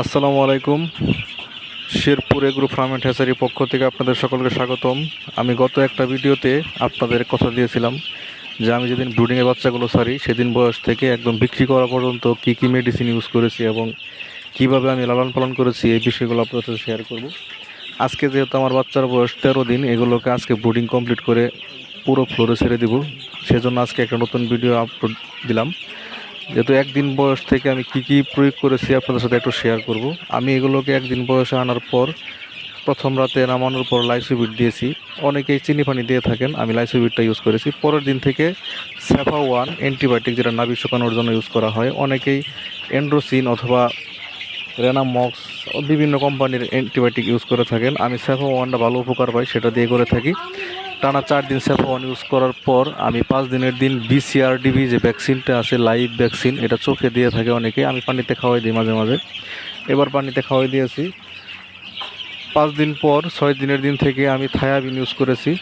আসসালামু আলাইকুম। Sherpur agro farm and হ্যাচারির পক্ষ থেকে আপনাদের সকলকে স্বাগতম। আমি গত একটা ভিডিওতে আপনাদের কথা দিয়েছিলাম যে আমি যেদিন ব্রুডিংয়ের বাচ্চাগুলো সারি সেদিন বয়স থেকে একদম বিক্রি করা পর্যন্ত কী কী মেডিসিন ইউজ করেছি এবং কীভাবে আমি লালন পালন করেছি এই বিষয়গুলো আপনাদের সাথে শেয়ার করব। আজকে যেহেতু আমার বাচ্চার বয়স তেরো দিন, এগুলোকে আজকে ব্রুডিং কমপ্লিট করে পুরো ফ্লোরে ছেড়ে দিব। সেজন্য আজকে একটা নতুন ভিডিও আপলোড দিলাম। যেহেতু একদিন বয়স থেকে আমি কি কি প্রয়োগ করেছি আপনাদের সাথে একটু শেয়ার করব। আমি এগুলোকে একদিন বয়সে আনার পর প্রথম রাতে নামানোর পর লাইসোবিট দিয়েছি। অনেকেই চিনি পানি দিয়ে থাকেন, আমি লাইসোবিটটা ইউজ করেছি। পরের দিন থেকে স্যাফা ওয়ান অ্যান্টিবায়োটিক যেটা নাভি শুকানোর জন্য ইউজ করা হয়, অনেকেই এন্ড্রোসিন অথবা রেনামক্স বিভিন্ন কোম্পানির অ্যান্টিবায়োটিক ইউজ করে থাকেন। আমি স্যাফা ওয়ানটা ভালো উপকার পাই, সেটা দিয়ে করে থাকি। টানা চার দিন স্যাফা ওয়ান ইউজ করার পর আমি পাঁচ দিনের দিন বিসিআরডিবি যে ভ্যাকসিনটা আছে, লাইভ ভ্যাকসিন, এটা চোখে দিয়ে থাকে অনেকে। আমি পানিতে খাওয়াই দিই মাঝে মাঝে। এবার পানিতে খাওয়াই দিয়েছি। পাঁচ দিন পর, ছয় দিনের দিন থেকে আমি থায়াবিন ইউজ করেছি।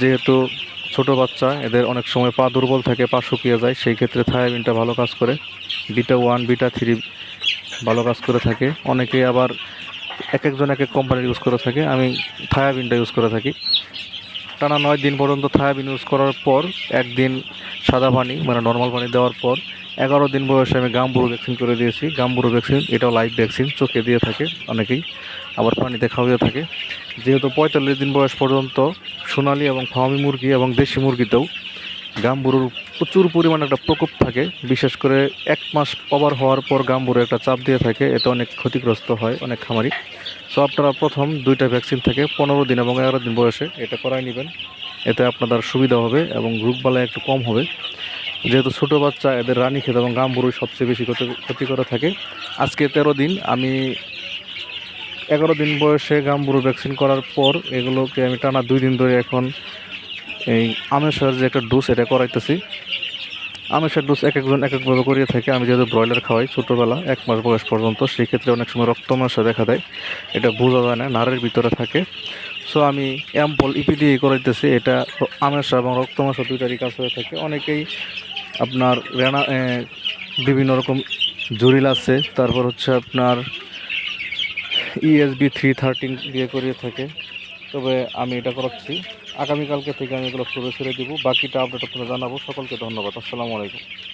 যেহেতু ছোট বাচ্চা, এদের অনেক সময় পা দুর্বল থাকে, পা শুকিয়ে যায়, সেই ক্ষেত্রে থায়াবিনটা ভালো কাজ করে। বিটা ওয়ান, বিটা থ্রি ভালো কাজ করে থাকে। অনেকে আবার এক একজন এক এক কোম্পানির ইউজ করে থাকে। আমি থায়াবিনটা ইউজ করে থাকি। টানা নয় দিন পর্যন্ত থায়াবিন ইউজ করার পর, একদিন সাদা পানি মানে নর্মাল পানি দেওয়ার পর, এগারো দিন বয়সে আমি গাম্বুরু ভ্যাকসিন করে দিয়েছি। গাম্বুরু ভ্যাকসিন এটাও লাইভ ভ্যাকসিন চোখে দিয়ে থাকে অনেকেই, আবার পানিতে দিয়ে থাকে। যেহেতু পঁয়তাল্লিশ দিন বয়স পর্যন্ত সোনালি এবং ফার্মি মুরগি এবং দেশি মুরগিতেও গাম্বুরুর প্রচুর পরিমাণে একটা প্রকোপ থাকে। বিশেষ করে এক মাস ওভার হওয়ার পর গাম্বুরু একটা চাপ দিয়ে থাকে, এতে অনেক ক্ষতিগ্রস্ত হয় অনেক খামারি। সো আপনারা প্রথম দুইটা ভ্যাকসিন থেকে পনেরো দিন এবং এগারো দিন বয়সে এটা করাই নেবেন। এতে আপনাদের সুবিধা হবে এবং রোগবালা একটু কম হবে। যেহেতু ছোটো বাচ্চা, এদের রানী খেতে এবং গাম্বুরুই সবচেয়ে বেশি ক্ষতি ক্ষতি করে থাকে। আজকে তেরো দিন, আমি এগারো দিন বয়সে গাম্বুরু ভ্যাকসিন করার পর এগুলোকে আমি টানা দুই দিন ধরে এখন এই আমেশার যে একটা ডোজ এটা করাইতেছি। আমেশার ডোজ এক একজন এক একভাবে করিয়ে থাকে। আমি যেহেতু ব্রয়লার খাওয়াই ছোটোবেলা, এক মাস বয়স পর্যন্ত সেই ক্ষেত্রে অনেক সময় রক্তমাশা দেখা দেয়। এটা বোঝা যায় না নাড়ের ভিতরে থাকে। সো আমি অ্যাম্পল ইপি দিয়ে করাইতেছি। এটা আমেশা এবং রক্তমাশা দুইটারই কাজ হয়ে থাকে। অনেকেই আপনার রেনা বিভিন্ন রকম জুরিল আছে। তারপর হচ্ছে আপনার ইএসবি থ্রি থার্টিন দিয়ে করিয়ে থাকে। তবে আমি এটা করাচ্ছি। আগামীকালকে থেকে আমি এগুলো ফ্লোরে ছেড়ে দেবো। বাকিটা আপডেট আপনারা জানাব। সকলকে ধন্যবাদ। আসসালামু আলাইকুম।